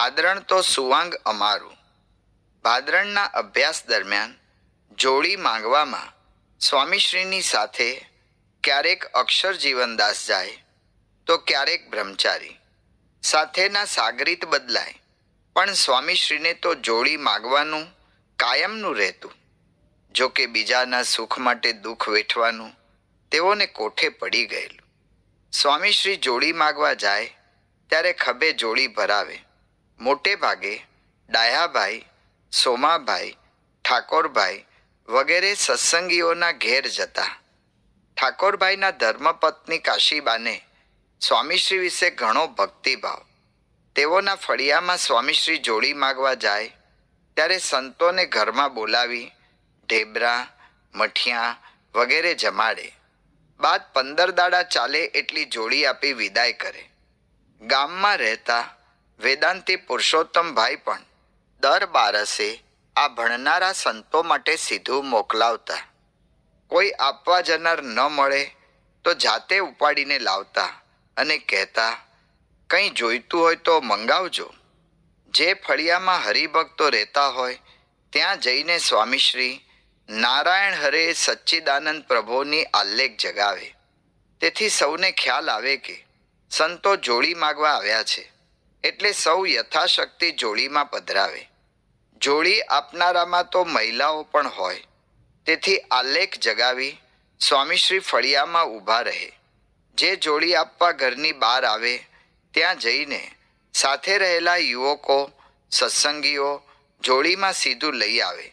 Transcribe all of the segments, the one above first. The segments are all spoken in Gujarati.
ભાદરણ તો સુવાંગ અમારું. ભાદરણના અભ્યાસ દરમિયાન જોડી માંગવામાં સ્વામીશ્રીની સાથે ક્યારેક અક્ષર જીવનદાસ જાય, તો ક્યારેક બ્રહ્મચારી. સાથેના સાગરીત બદલાય, પણ સ્વામીશ્રીને તો જોડી માગવાનું કાયમનું રહેતું. જો કે બીજાના સુખ માટે દુઃખ વેઠવાનું તેઓને કોઠે પડી ગયેલું. સ્વામીશ્રી જોડી માગવા જાય, ત્યારે ખભે જોડી ભરાવે. મોટે ભાગે ડાયાભાઈ, સોમાભાઈ, ઠાકોરભાઈ વગેરે સત્સંગીઓના ઘેર જતા. ઠાકોરભાઈના ધર્મપત્ની કાશીબાને સ્વામીશ્રી વિશે ઘણો ભક્તિભાવ. તેઓના ફળિયામાં સ્વામીશ્રી જોડી માગવા જાય, ત્યારે સંતોને ઘરમાં બોલાવી ઢેબરા, મઠિયા વગેરે જમાડે. બાદ પંદર દાડા ચાલે એટલી જોડી આપી વિદાય કરે. ગામમાં રહેતા વેદાંતી પુરુષોત્તમભાઈ પણ દર બારસે આ ભણનારા સંતો માટે સીધું મોકલાવતા. કોઈ આપવા જનાર ન મળે તો જાતે ઉપાડીને લાવતા અને કહેતા, કંઈ જોઈતું હોય તો મંગાવજો. જે ફળિયામાં હરિભક્તો રહેતા હોય, ત્યાં જઈને સ્વામીશ્રી નારાયણ હરે સચ્ચિદાનંદ પ્રભુની આલ્લેખ જગાવે. તેથી સૌને ખ્યાલ આવે કે સંતો જોડી માગવા આવ્યા છે. એટલે સૌ યથાશક્તિ જોડીમાં પધરાવે. જોડી આપનારામાં તો મહિલાઓ પણ હોય. તેથી આલેખ જગાવી સ્વામીશ્રી ફળિયામાં ઊભા રહે. જે જોડી આપવા ઘરની બહાર આવે, ત્યાં જઈને સાથે રહેલા યુવકો, સત્સંગીઓ જોડીમાં સીધું લઈ આવે.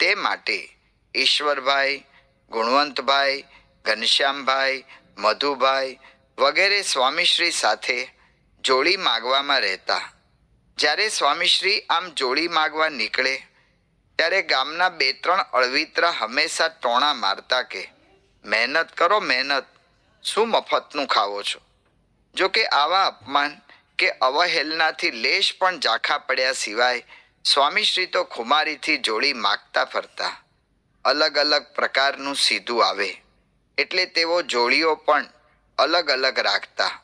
તે માટે ઈશ્વરભાઈ, ગુણવંતભાઈ, ઘનશ્યામભાઈ, મધુભાઈ વગેરે સ્વામીશ્રી સાથે જોડી માગવામાં રહેતા. જ્યારે સ્વામીશ્રી આમ જોડી માગવા નીકળે, ત્યારે ગામના બે ત્રણ અળવિતરા હંમેશા ટોણા મારતા કે, મહેનત કરો, મહેનત. શું મફતનું ખાવો છો? જો કે આવા અપમાન કે અવહેલનાથી લેશ પણ ઝાંખા પડ્યા સિવાય, સ્વામીશ્રી તો ખુમારીથી જોડી માગતા ફરતા. અલગ અલગ પ્રકારનું સીધું આવે. એટલે તેઓ જોડીઓ પણ અલગ અલગ રાખતા.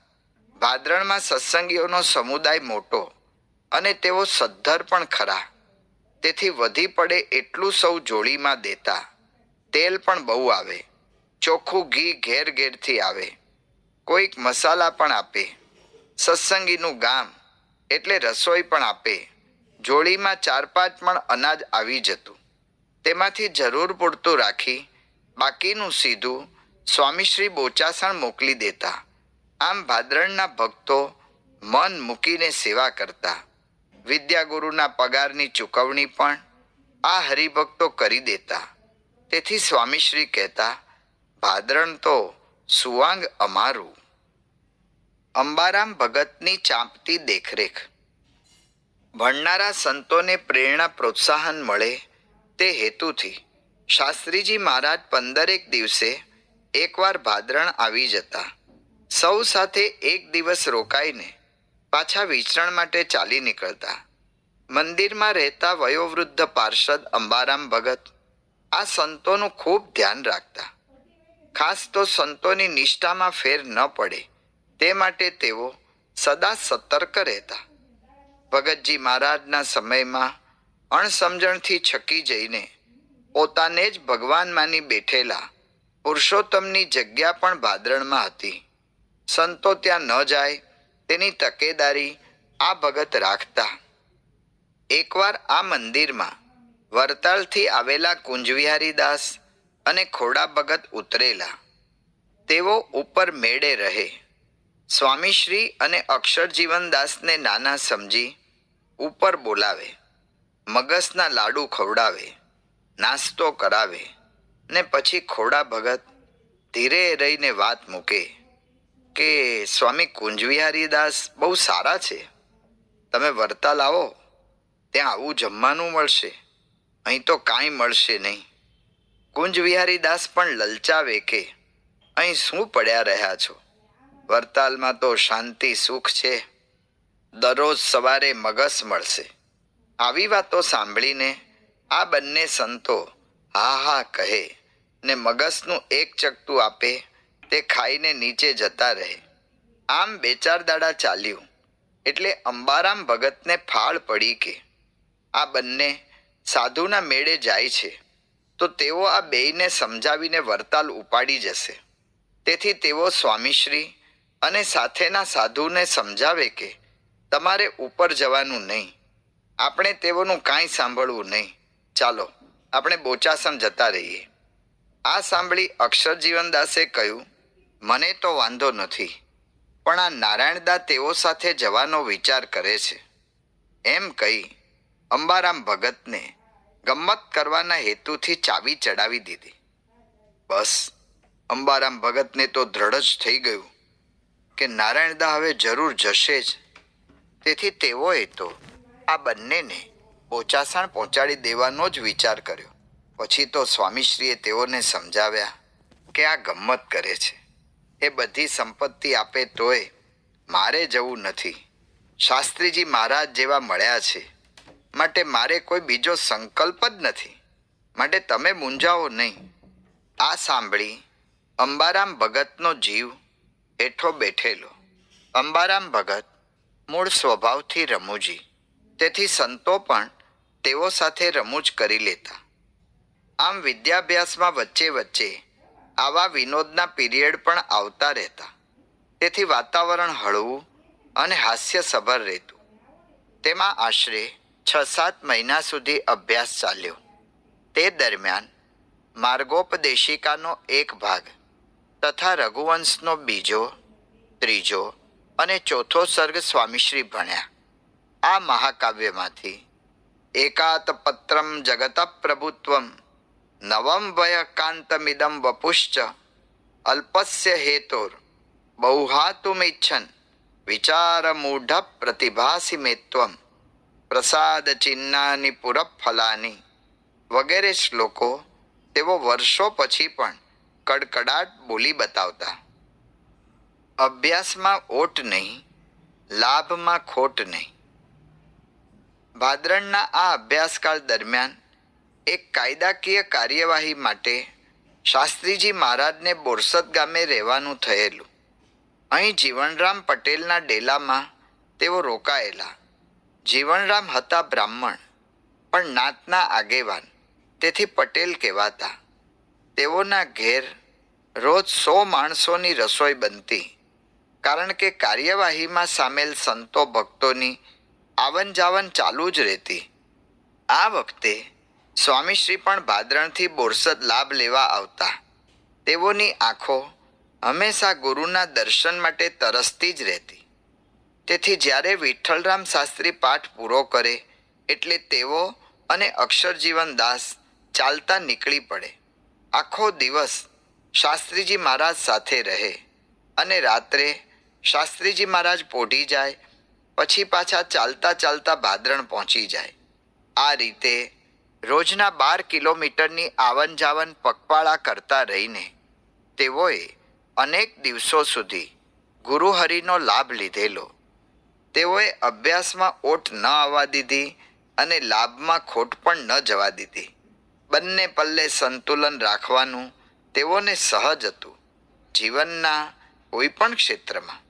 ભાદરણમાં સત્સંગીઓનો સમુદાય મોટો અને તેઓ સદ્ધર પણ ખરા. તેથી વધી પડે એટલું સૌ જોડીમાં દેતા. તેલ પણ બહુ આવે. ચોખ્ખું ઘી ઘેર ઘેરથી આવે. કોઈક મસાલા પણ આપે. સત્સંગીનું ગામ એટલે રસોઈ પણ આપે. જોડીમાં ચાર પાંચ પણ અનાજ આવી જતું. તેમાંથી જરૂર પૂરતું રાખી બાકીનું સીધું સ્વામીશ્રી બોચાસણ મોકલી દેતા. આમ ભાદરણના ભક્તો મન મૂકીને સેવા કરતા. વિદ્યાગુરુના પગારની ચૂકવણી પણ આ હરિભક્તો કરી દેતા. તેથી સ્વામીશ્રી કહેતા, ભાદરણ તો સુવાંગ અમારું. અંબારામ ભગતની ચાંપતી દેખરેખ. ભણનારા સંતોને પ્રેરણા પ્રોત્સાહન મળે તે હેતુથી શાસ્ત્રીજી મહારાજ પંદરેક દિવસે એકવાર ભાદરણ આવી જતા. સૌ સાથે એક દિવસ રોકાઈને પાછા વિચરણ માટે ચાલી નીકળતા. મંદિરમાં રહેતા વયોવૃદ્ધ પાર્ષદ અંબારામ ભગત આ સંતોનું ખૂબ ધ્યાન રાખતા. ખાસ તો સંતોની નિષ્ઠામાં ફેર ન પડે તે માટે તેઓ સદા સતર્ક રહેતા. ભગતજી મહારાજના સમયમાં અણસમજણથી છકી જઈને પોતાને જ ભગવાન માની બેઠેલા પુરુષોત્તમની જગ્યા પણ ભાદરણમાં હતી. સંતો ત્યાં ન જાય, તેની તકેદારી આ ભગત રાખતા. એકવાર આ મંદિરમાં વરતાલથી આવેલા કુંજવિહારી દાસ અને ખોડા ભગત ઉતરેલા. તેઓ ઉપર મેળે રહે. સ્વામીશ્રી અને અક્ષરજીવનદાસને નાના સમજી ઉપર બોલાવે મગસના લાડુ ખવડાવે, નાસ્તો કરાવે ને પછી ખોડા ભગત ધીરે રહીને વાત મૂકે. કે સ્વામી કુંજવિહારી દાસ બહુ સારા છે. તમે વરતાલ આવો ત્યાં આવું જમવાનું મળશે. અહીં તો કાંઈ મળશે નહીં. કુંજ વિહારી દાસ પણ લલચાવે કે, અહીં શું પડ્યા રહ્યા છો? વરતાલમાં તો શાંતિ સુખ છે. દરરોજ સવારે મગસ મળશે. આવી વાતો સાંભળીને આ બંને સંતો હા હા કહે ને મગસનું એક ચકતું આપે તે ખાઈને નીચે જતા રહે. આમ બે ચાર દાડા ચાલ્યું. એટલે અંબારામ ભગતને ફાળ પડી કે, આ બંને સાધુના મેળે જાય છે. તો તેઓ આ બેયને સમજાવીને વરતાલ ઉપાડી જશે. તેથી તેઓ સ્વામીશ્રી અને સાથેના સાધુને સમજાવે કે, તમારે ઉપર જવાનું નહીં. આપણે તેઓનું કાંઈ સાંભળવું નહીં. ચાલો, આપણે બોચાસણ જતા રહીએ. આ સાંભળી અક્ષરજીવનદાસે કહ્યું મને તો વાંધો નથી, પણ આ નારાયણદા તેઓ સાથે જવાનો વિચાર કરે છે. એમ કહી અંબારામ ભગતને ગમ્મત કરવાના હેતુથી ચાવી ચડાવી દીધી. બસ, અંબારામ ભગતને તો દ્રઢ જ થઈ ગયું કે નારાયણદા હવે જરૂર જશે જ. તેથી તેઓએ તો આ બંનેને પોચાસણ પહોંચાડી દેવાનો જ વિચાર કર્યો. પછી તો સ્વામીશ્રીએ તેઓને સમજાવ્યા કે આ ગમ્મત કરે છે. એ બધી સંપત્તિ આપે તોય મારે જવું નથી. શાસ્ત્રીજી મહારાજ જેવા મળ્યા છે. માટે મારે કોઈ બીજો સંકલ્પ જ નથી. માટે તમે મૂંઝાઓ નહીં. આ સાંભળી અંબારામ ભગતનો જીવ હેઠો બેઠેલો. અંબારામ ભગત મૂળ સ્વભાવથી રમૂજી. તેથી સંતો પણ તેઓ સાથે રમૂજ કરી લેતા. આમ વિદ્યાભ્યાસમાં વચ્ચે વચ્ચે આવા વિનોદના પીરિયડ પણ આવતા રહેતા. તેથી વાતાવરણ હળવું અને હાસ્યસભર રહેતું. તેમાં આશરે છ સાત મહિના સુધી અભ્યાસ ચાલ્યો. તે દરમિયાન માર્ગોપદેશિકાનો એક ભાગ તથા રઘુવંશનો બીજો, ત્રીજો અને ચોથો સર્ગ સ્વામીશ્રી ભણ્યા. આ મહાકાવ્યમાંથી એકાત પત્રમ જગત પ્રભુત્વમ નવમ વયકાંતમિદમ વપુશ્ચ અલ્પસ્ય હેતુર બૌહાતુમિચ્છન વિચાર મૂઢ પ્રતિભાસી મેત્વમ પ્રસાદ ચિહ્નાની પુરફલાની વગેરે શ્લોકો તેઓ વર્ષો પછી પણ કડકડાટ બોલી બતાવતા અભ્યાસમાં ઓટ નહીં લાભમાં ખોટ નહીં ભાદરણના આ અભ્યાસકાળ દરમિયાન એક કાયદાકીય કાર્યવાહી માટે શાસ્ત્રીજી મહારાજને બોરસદ ગામે રહેવાનું થયેલું. અહીં જીવનરામ પટેલના ડેલામાં તેઓ રોકાયેલા. જીવનરામ હતા બ્રાહ્મણ, પણ નાતના આગેવાન, તેથી પટેલ કહેવાતા. તેઓના ઘેર રોજ સો માણસોની રસોઈ બનતી, કારણ કે કાર્યવાહીમાં સામેલ સંતો ભક્તોની આવન જાવન ચાલુ જ રહેતી. આ વખતે સ્વામીશ્રી પણ ભાદરણથી બોરસદ લાભ લેવા આવતા. તેઓની આંખો હંમેશા ગુરુના દર્શન માટે તરસતી જ રહેતી. તેથી જ્યારે વિઠ્ઠલરામ શાસ્ત્રી પાઠ પૂરો કરે, એટલે તેઓ અને અક્ષરજીવન દાસ ચાલતા નીકળી પડે. આખો દિવસ શાસ્ત્રીજી મહારાજ સાથે રહે અને રાત્રે શાસ્ત્રીજી મહારાજ પોઢી જાય, પછી પાછા ચાલતા ચાલતા ભાદરણ પહોંચી જાય. આ રીતે રોજના બાર કિલોમીટરની આવન જાવન પગપાળા કરતા રહીને તેઓએ અનેક દિવસો સુધી ગુરુહરિનો લાભ લીધેલો. તેઓએ અભ્યાસમાં ઓટ ન આવવા દીધી અને લાભમાં ખોટ પણ ન જવા દીધી. બંને પલ્લે સંતુલન રાખવાનું તેઓને સહજ હતું, જીવનના કોઈ પણ ક્ષેત્રમાં.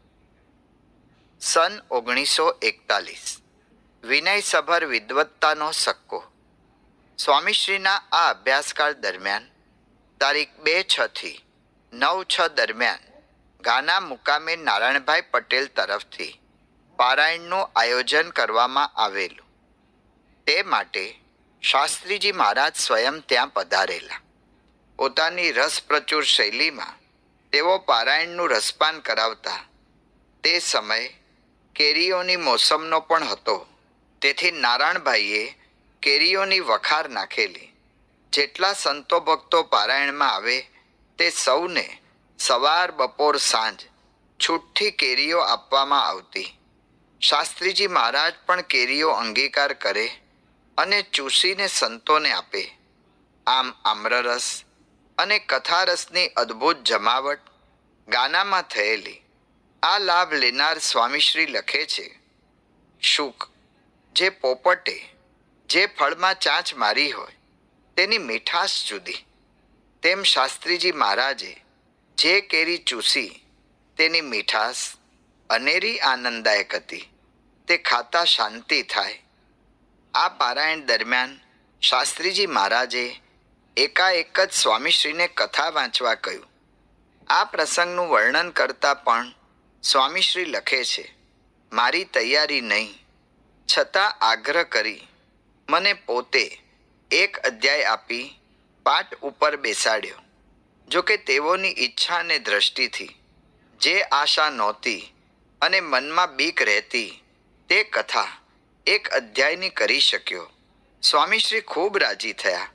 સન ઓગણીસો એકતાલીસ. વિનયસભર વિદ્વત્તાનો સક્કો. સ્વામીશ્રીના આ અભ્યાસકાળ દરમિયાન, તારીખ બે છથી નવ છ દરમિયાન, ગાના મુકામે નારાયણભાઈ પટેલ તરફથી પારાયણનું આયોજન કરવામાં આવેલું. તે માટે શાસ્ત્રીજી મહારાજ સ્વયં ત્યાં પધારેલા. પોતાની રસપ્રચુર શૈલીમાં તેઓ પારાયણનું રસપાન કરાવતા, તે સમય કેરીઓની મોસમનો પણ હતો. તેથી નારાયણભાઈએ કેરીઓની વખાર નાખેલી. જેટલા સંતો ભક્તો પારાયણમાં આવે, તે સૌને સવાર, બપોર, સાંજ છૂટથી કેરીઓ આપવામાં આવતી. શાસ્ત્રીજી મહારાજ પણ કેરીઓ અંગીકાર કરે અને ચૂસીને સંતોને આપે. આમ આમ્રરસ અને કથારસની અદ્ભુત જમાવટ ગાનામાં થયેલી. આ લાભ લેનાર સ્વામીશ્રી લખે છે, શુક, જે પોપટે જે ફળમાં ચાંચ મારી હોય, તેની મીઠાશ જુદી. તેમ શાસ્ત્રીજી મહારાજે જે કેરી ચૂસી, તેની મીઠાશ અનેરી આનંદદાયક હતી. તે ખાતા શાંતિ થાય. આ પારાયણ દરમિયાન શાસ્ત્રીજી મહારાજે એકાએક જ સ્વામીશ્રીને કથા વાંચવા કહ્યું. આ પ્રસંગનું વર્ણન કરતા પણ સ્વામીશ્રી લખે છે, મારી તૈયારી નહીં, છતાં આગ્રહ કરી મને પોતે એક અધ્યાય આપી પાઠ ઉપર બેસાડ્યો, જો કે તેઓની ઈચ્છા અને દ્રષ્ટિથી. જે આશા નહોતી અને મનમાં બીક રહેતી, તે કથા એક અધ્યાયની કરી શક્યો. સ્વામીશ્રી ખૂબ રાજી થયા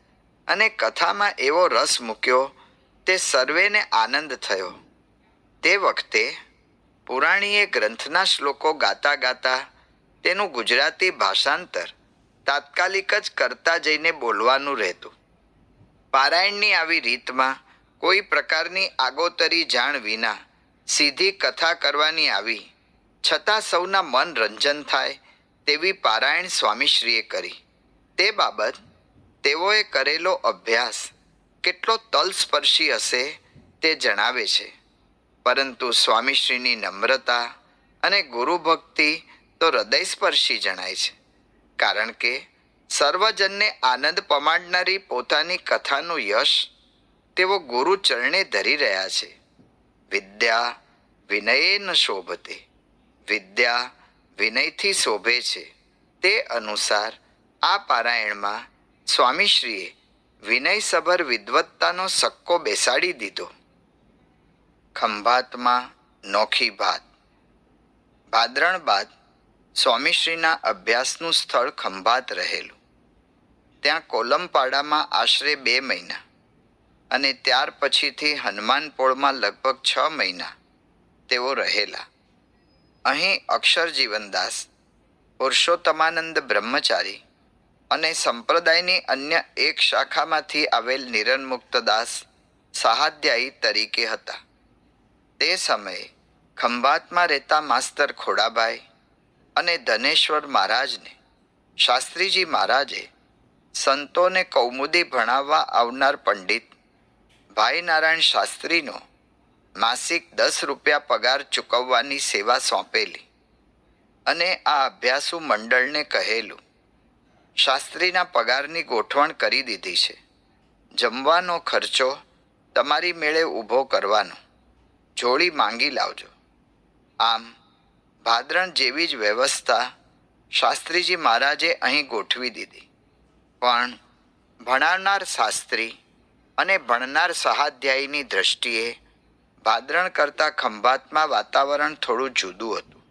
અને કથામાં એવો રસ મૂક્યો, તે સર્વેને આનંદ થયો. તે વખતે પુરાણીએ ગ્રંથના શ્લોકો ગાતા ગાતા તેનું ગુજરાતી ભાષાંતર તાત્કાલિક જ કરતા જઈને બોલવાનું રહેતું. પારાયણની આવી રીતમાં કોઈ પ્રકારની આગોતરી જાણ વિના સીધી કથા કરવાની આવી, છતાં સૌના મન રંજન થાય તેવી પારાયણ સ્વામીશ્રીએ કરી. તે બાબત તેઓએ કરેલો અભ્યાસ કેટલો તલસ્પર્શી હશે તે જણાવે છે. પરંતુ સ્વામીશ્રીની નમ્રતા અને ગુરુભક્તિ તો હૃદયસ્પર્શી જણાય છે. કારણ કે સર્વજનને આનંદ પમાડનારી પોતાની કથાનું યશ તેઓ ગુરુ ચરણે ધરી રહ્યા છે. વિદ્યા વિનયે ન શોભતે. વિદ્યા વિનયથી શોભે છે. તે અનુસાર આ પારાયણમાં સ્વામીશ્રીએ વિનયસભર વિદવત્તાનો સક્કો બેસાડી દીધો. ખંભાતમાં નોખી ભાત. ભાદરણ બાદ સ્વામીશ્રીના અભ્યાસનું સ્થળ ખંભાત રહેલું. ત્યાં કોલમપાડામાં આશરે બે મહિના અને ત્યાર પછીથી હનુમાનપોળમાં લગભગ છ મહિના તેઓ રહેલા. અહીં અક્ષર જીવનદાસ પુરુષોત્તમાનંદ બ્રહ્મચારી અને સંપ્રદાયની અન્ય એક શાખામાંથી આવેલ નિરનમુક્તદાસ સહાધ્યાયી તરીકે હતા. તે સમયે ખંભાતમાં રહેતા માસ્તર ખોડાભાઈ અને ધનેશ્વર મહારાજને, શાસ્ત્રીજી મહારાજે સંતોને કૌમુદી ભણાવવા આવનાર પંડિત ભાઈ નારાયણ શાસ્ત્રીનો માસિક દસ રૂપિયા પગાર ચૂકવવાની સેવા સોંપેલી અને આ અભ્યાસુ મંડળને કહેલું, શાસ્ત્રીના પગારની ગોઠવણ કરી દીધી છે. જમવાનો ખર્ચો તમારી મેળે ઊભો કરવાનો. જોડી માંગી લાવજો. આમ ભાદરણ જેવી જ વ્યવસ્થા શાસ્ત્રીજી મહારાજે અહીં ગોઠવી દીધી. પણ ભણાવનાર શાસ્ત્રી અને ભણનાર સહાધ્યાયીની દ્રષ્ટિએ ભાદરણ કરતાં ખંભાતમાં વાતાવરણ થોડું જુદું હતું.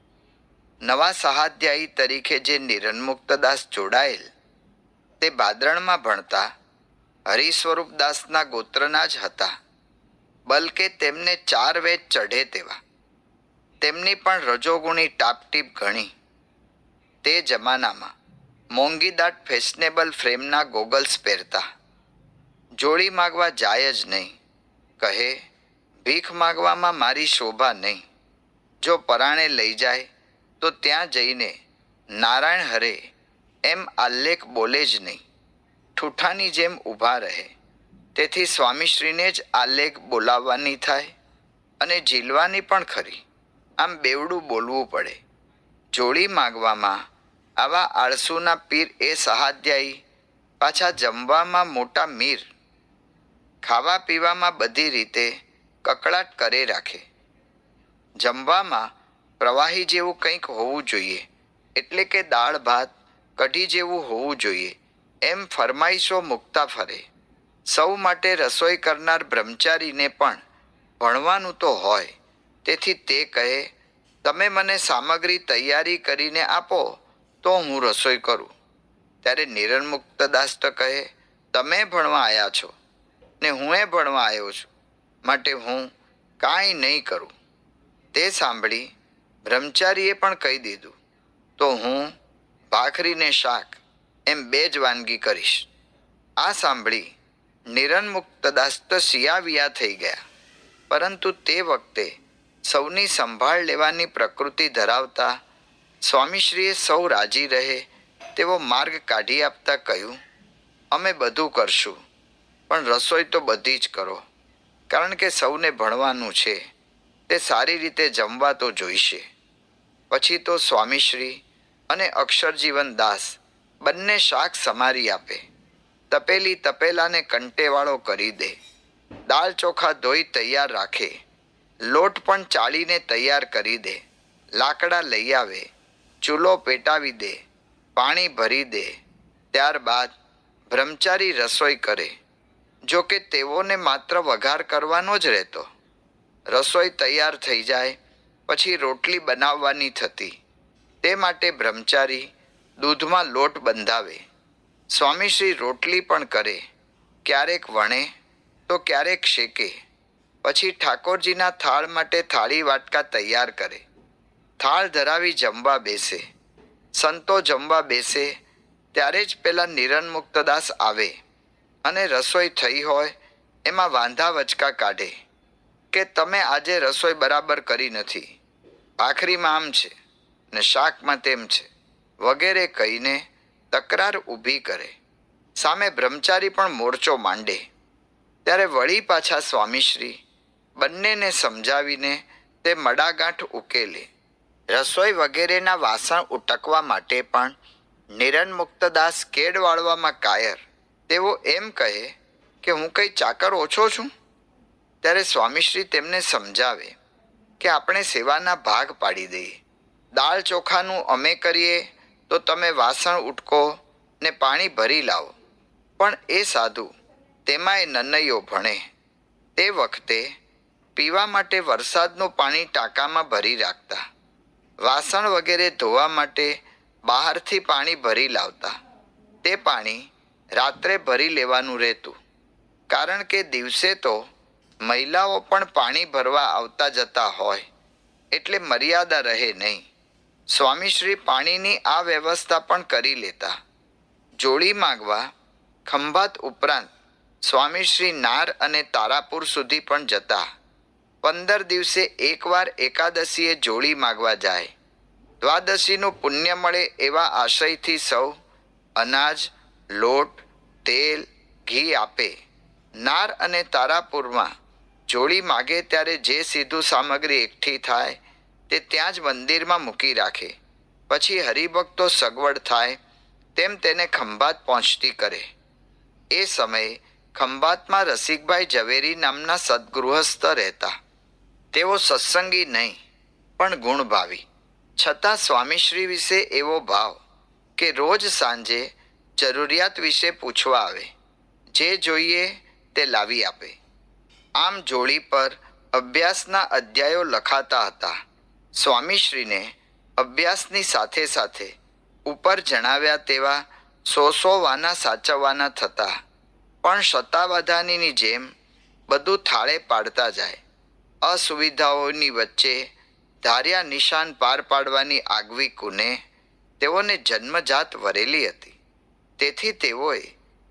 નવા સહાધ્યાયી તરીકે જે નિરન્મુક્તદાસ જોડાયેલ, તે ભાદરણમાં ભણતા હરિસ્વરૂપદાસના ગોત્રના જ હતા. બલકે તેમને ચાર વેદ ચઢે તેવા. તેમની પણ રજોગુણી ટાપટીપ ઘણી. તે જમાનામાં મોંઘીદાટ ફેશનેબલ ફ્રેમના ગોગલ્સ પહેરતા. જોડી માગવા જાય જ નહીં. કહે, ભીખ માગવામાં મારી શોભા નહીં. જો પરાણે લઈ જાય, તો ત્યાં જઈને નારાયણ હરે એમ આલ્લેખ બોલે જ નહીં. ઠૂઠાની જેમ ઊભા રહે. તેથી સ્વામીશ્રીને જ આલેખ બોલાવવાની થાય અને ઝીલવાની પણ ખરી. આમ બેવડું બોલવું પડે. જોડી માગવામાં આવા આળસુના પીર એ સહાધ્યાયી, પાછા જમવામાં મોટા મીર. ખાવા પીવામાં બધી રીતે કકળાટ કરે રાખે. જમવામાં પ્રવાહી જેવું કંઈક હોવું જોઈએ, એટલે કે દાળ ભાત, કઢી જેવું હોવું જોઈએ, એમ ફરમાઈશો મૂકતા ફરે. સૌ માટે રસોઈ કરનાર બ્રહ્મચારીને પણ ભણવાનું તો હોય. તેથી તે કહે, તમે મને સામગ્રી તૈયારી કરીને આપો, તો હું રસોઈ કરું. ત્યારે નિરણમુક્ત દાસ્ત કહે, તમે ભણવા આવ્યા છો ને હું એ ભણવા આવ્યો છું, માટે હું કાંઈ નહીં કરું. તે સાંભળી બ્રહ્મચારીએ પણ કહી દીધું, તો હું ભાખરીને શાક એમ બે જ વાનગી કરીશ. આ સાંભળી નિરણમુક્ત દાસ્ત સિયાવિયા થઈ ગયા. પરંતુ તે વખતે સૌની સંભાળ લેવાની પ્રકૃતિ ધરાવતા સ્વામીશ્રીએ સૌ રાજી રહે તેવો માર્ગ કાઢી આપતા કહ્યું, અમે બધું કરશું, પણ રસોઈ તો બધી જ કરો, કારણ કે સૌને ભણવાનું છે, તે સારી રીતે જમવા તો જોઈશે. પછી તો સ્વામીશ્રી અને અક્ષરજીવન દાસ બંને શાક સમારી આપે, તપેલી તપેલાને કંટેવાળો કરી દે, દાળ ચોખા ધોઈ તૈયાર રાખે લોટ પણ ચાળીને તૈયાર કરી દે. લાકડા લઈ આવે, ચૂલો પેટાવી દે, પાણી ભરી દે. ત્યારબાદ બ્રહ્મચારી રસોઈ કરે. જો કે તેઓને માત્ર વઘાર કરવાનો જ રહેતો. રસોઈ તૈયાર થઈ જાય, પછી રોટલી બનાવવાની થતી. તે માટે બ્રહ્મચારી દૂધમાં લોટ બંધાવે. સ્વામીશ્રી રોટલી પણ કરે. ક્યારેક વણે, તો ક્યારેક શેકે. પછી ઠાકોરજીના થાળ માટે થાળી વાટકા તૈયાર કરે. થાળ ધરાવી જમવા બેસે. સંતો જમવા બેસે, ત્યારે જ પેલા નિરન મુક્તદાસ આવે અને રસોઈ થઈ હોય એમાં વાંધા વચકા કાઢે કે તમે આજે રસોઈ બરાબર કરી નથી. આખરીમાં આમ છે ને શાકમાં તેમ છે. વગેરે કહીને તકરાર ઊભી કરે. સામે બ્રહ્મચારી પણ મોરચો માંડે. ત્યારે વળી પાછા સ્વામીશ્રી બંનેને સમજાવીને તે મડાગાંઠ ઉકેલે. રસોઈ વગેરેના વાસણ ઉટકવા માટે પણ નિરન મુક્તદાસ કેડ વાળવામાં કાયર. તેઓ એમ કહે કે, હું કંઈ ચાકર ઓછો છું? ત્યારે સ્વામીશ્રી તેમને સમજાવે કે, આપણે સેવાના ભાગ પાડી દઈએ. દાળ ચોખાનું અમે કરીએ તો તમે વાસણ ઉટકો ને પાણી ભરી લાવો. પણ એ સાધુ તેમાંય નનૈયો ભણે. તે વખતે પીવા માટે વરસાદનું પાણી ટાંકામાં ભરી રાખતા. વાસણ વગેરે ધોવા માટે બહારથી પાણી ભરી લાવતા. તે પાણી રાત્રે ભરી લેવાનું રહેતું. કારણ કે દિવસે તો મહિલાઓ પણ પાણી ભરવા આવતા જતા હોય, એટલે મર્યાદા રહે નહીં. સ્વામીશ્રી પાણીની આ વ્યવસ્થા પણ કરી લેતા. જોડી માગવા ખંભાત ઉપરાંત સ્વામીશ્રી નાર અને તારાપુર સુધી પણ જતા. પંદર દિવસે એકવાર એકાદશીએ જોડી માગવા જાય. દ્વાદશીનું પુણ્ય મળે એવા આશયથી સૌ અનાજ, લોટ, તેલ, ઘી આપે. નાર અને તારાપુરમાં જોડી માગે ત્યારે જે સીધું સામગ્રી એકઠી થાય તે ત્યાં જ મંદિરમાં મૂકી રાખે. પછી હરિભક્તો સગવડ થાય તેમ તેને ખંભાત પહોંચતી કરે. એ સમયે ખંભાતમાં રસિકભાઈ ઝવેરી નામના સદગૃહસ્થ રહેતા. તેઓ સત્સંગી નહીં, પણ ગુણભાવી. છતાં સ્વામીશ્રી વિશે એવો ભાવ કે રોજ સાંજે જરૂરિયાત વિશે પૂછવા આવે. જે જોઈએ તે લાવી આપે. આમ જોડી પર અભ્યાસના અધ્યાયો લખાતા હતા. સ્વામીશ્રીને અભ્યાસની સાથે સાથે ઉપર જણાવ્યા તેવા સો સો વાના સાચવવાના થતા. પણ સત્તાવાધાનીની જેમ બધું થાળે પાડતા જાય. અસુવિધાઓની વચ્ચે ધાર્યા નિશાન પાર પાડવાની આગવી કુને તેઓને જન્મજાત વરેલી હતી. તેથી તેઓએ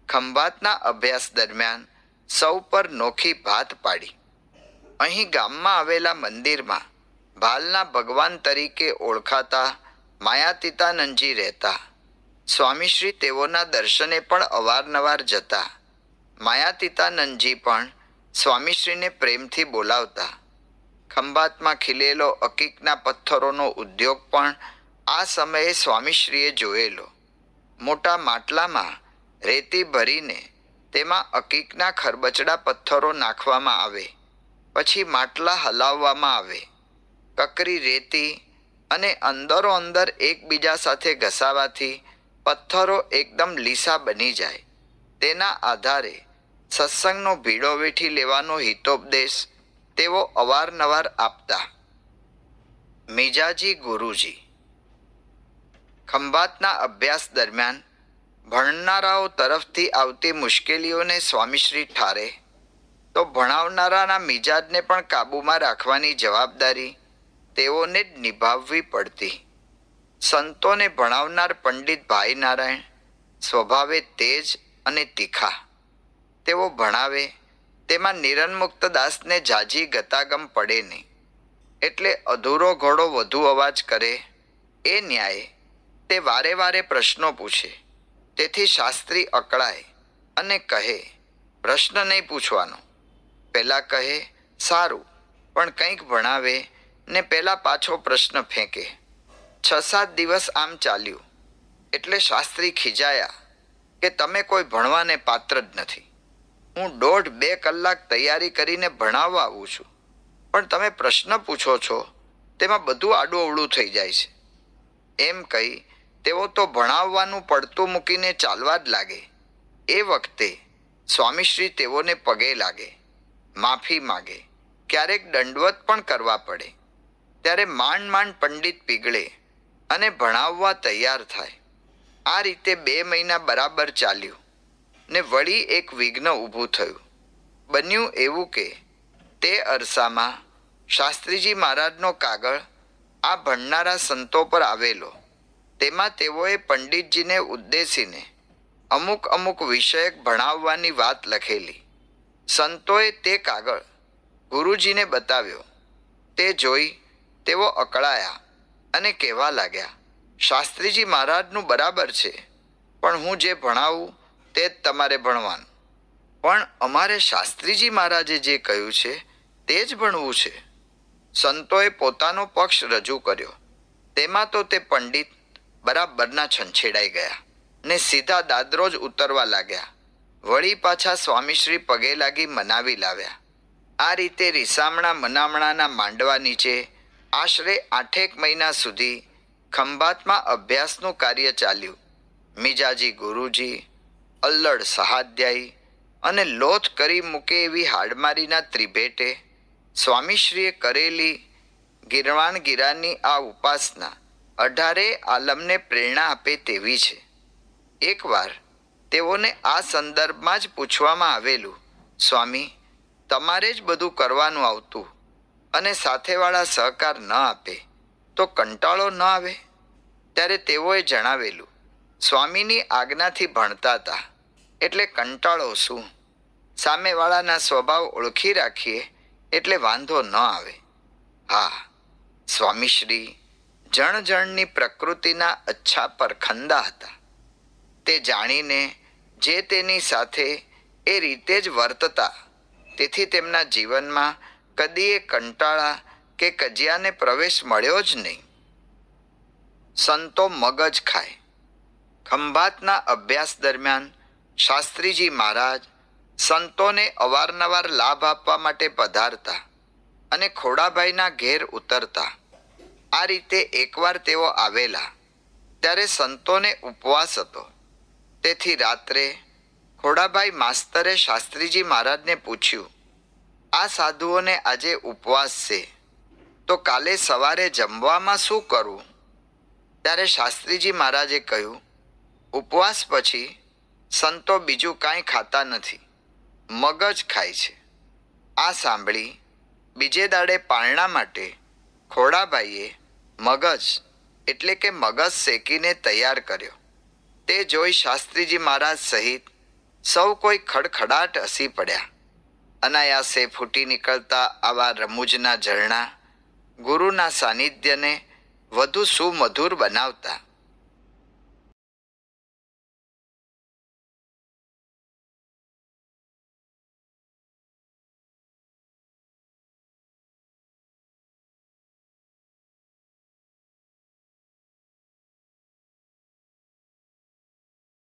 ખંભાતના અભ્યાસ દરમિયાન સૌ પર નોખી ભાત પાડી. અહીં ગામમાં આવેલા મંદિરમાં ભાલના ભગવાન તરીકે ઓળખાતા માયાતીતાનંદજી રહેતા. સ્વામીશ્રી તેઓના દર્શને પણ અવારનવાર જતા. માયાતીતાનંદજી પણ સ્વામીશ્રીને પ્રેમથી બોલાવતા. ખંભાતમાં ખીલેલો અકીકના પથ્થરોનો ઉદ્યોગ પણ આ સમયે સ્વામીશ્રીએ જોયેલો. મોટા માટલામાં રેતી ભરીને તેમાં અકીકના ખરબચડા પથ્થરો નાખવામાં આવે, પછી માટલા હલાવવામાં આવે. કકરી રેતી અને અંદરો અંદર એકબીજા સાથે ઘસાવાથી પથ્થરો એકદમ લીસા બની જાય. તેના આધારે સત્સંગનો ભીડો વેઠી લેવાનો હિતોપદેશ તેઓ અવારનવાર આપતા. મિજાજી ગુરુજી, ખંભાતના અભ્યાસ દરમિયાન ભણનારાઓ તરફથી આવતી મુશ્કેલીઓને સ્વામીશ્રી ઠારે, તો ભણાવનારાના મિજાજને પણ કાબૂમાં રાખવાની જવાબદારી તેઓને જ નિભાવવી પડતી. સંતોને ભણાવનાર પંડિત ભાઈ નારાયણ સ્વભાવે તેજ અને તીખા. તેઓ ભણાવે તેમાં નિરન્મુક્ત દાસને જાજી ગતાગમ પડે નહીં. એટલે અધૂરો ઘોડો વધુ અવાજ કરે, એ ન્યાયે. તે વારે વારે પ્રશ્નો પૂછે. તેથી શાસ્ત્રી અકળાય અને કહે, પ્રશ્ન નહીં પૂછવાનો. પહેલાં કહે, સારું, પણ કંઈક ભણાવે ને પહેલાં પાછો પ્રશ્ન ફેંકે. છ સાત દિવસ આમ ચાલ્યું. એટલે શાસ્ત્રી ખીજાયા કે, તમે કોઈ ભણવાને પાત્ર જ નથી. હું દોઢ બે કલાક તૈયારી કરીને ભણાવવા આવું છું. પણ તમે પ્રશ્ન પૂછો છો, તેમાં બધું આડું અવળું થઈ જાય છે. એમ કહી તેઓ તો ભણાવવાનું પડતું મૂકીને ચાલવા જ લાગે. એ વખતે સ્વામીશ્રી તેઓને પગે લાગે, માફી માગે, ક્યારેક દંડવત પણ કરવા પડે. ત્યારે માંડ માંડ પંડિત પીગળે અને ભણાવવા તૈયાર થાય. આ રીતે બે મહિના બરાબર ચાલ્યું. ને વળી એક વિઘ્ન ઊભું થયું. બન્યું એવું કે તે અરસામાં શાસ્ત્રીજી મહારાજનો કાગળ આ ભણનારા સંતો પર આવેલો. તેમાં તેઓએ પંડિતજીને ઉદ્દેશીને અમુક અમુક વિષયક ભણાવવાની વાત લખેલી. સંતોએ તે કાગળ ગુરુજીને બતાવ્યો. તે જોઈ તેઓ અકળાયા અને કહેવા લાગ્યા, શાસ્ત્રીજી મહારાજનું બરાબર છે, પણ હું જે ભણાવું તે જ તમારે ભણવાનું. પણ અમારે શાસ્ત્રીજી મહારાજે જે કહ્યું છે, તે જ ભણવું છે. સંતોએ પોતાનો પક્ષ રજૂ કર્યો. તેમાં તો તે પંડિત બરાબરના છંછેડાઈ ગયા ને સીધા દાદરો જ ઉતરવા લાગ્યા. વળી પાછા સ્વામીશ્રી પગે લાગી મનાવી લાવ્યા. આ રીતે રીસામણા મનામણાના માંડવા નીચે આશરે આઠેક મહિના સુધી ખંભાતમાં અભ્યાસનું કાર્ય ચાલ્યું. મિજાજી ગુરુજી અલ્લડ સહાધ્યાયી અને લોથ કરી મૂકે એવી હાડમારીના ત્રિભેટે સ્વામીશ્રીએ કરેલી ગિરવાણગીરાની આ ઉપાસના અઢારે આલમને પ્રેરણા આપે તેવી છે. એકવાર તેઓને આ સંદર્ભમાં જ પૂછવામાં આવેલું, સ્વામી, તમારે જ બધું કરવાનું આવતું અને સાથેવાળા સહકાર ન આપે, તો કંટાળો ન આવે? ત્યારે તેઓએ જણાવેલું, સ્વામીની આજ્ઞાથી ભણતા હતા. એટલે કંટાળો શું? સામેવાળાના સ્વભાવ ઓળખી રાખીએ એટલે વાંધો ન આવે. હા, સ્વામીશ્રી જણ જણની પ્રકૃતિના અચ્છા પર ખંદા હતા. તે જાણીને જે તેની સાથે એ રીતે જ વર્તતા. તેથી તેમના જીવનમાં કદીએ કંટાળા કે કજિયાને પ્રવેશ મળ્યો જ નહીં. સંતો મગજ ખાય. ખંભાતના અભ્યાસ દરમિયાન શાસ્ત્રીજી મહારાજ સંતોને અવારનવાર લાભ આપવા માટે પધારતા અને ખોડાભાઈના ઘેર ઉતરતા. આ રીતે એકવાર તેઓ આવેલા, ત્યારે સંતોને ઉપવાસ હતો. તેથી રાત્રે ખોડાભાઈ માસ્તરે શાસ્ત્રીજી મહારાજને પૂછ્યું, આ સાધુઓને આજે ઉપવાસ છે? તો કાલે સવારે જમવામાં શું કરવું ત્યારે શાસ્ત્રીજી મહારાજે કહ્યું, ઉપવાસ પછી સંતો બીજું કાંઈ ખાતા નથી. મગજ ખાય છે. આ સાંભળી બીજે દાડે પારણા માટે ખોડાભાઈએ મગજ એટલે કે મગજ શેકીને તૈયાર કર્યો. તે જોઈ શાસ્ત્રીજી મહારાજ સહિત સૌ કોઈ ખડખડાટ હસી પડ્યા. અનાયાસે ફૂટી નીકળતા આવા રમૂજના ઝરણા ગુરુના સાનિધ્યને વધુ સુમધુર બનાવતા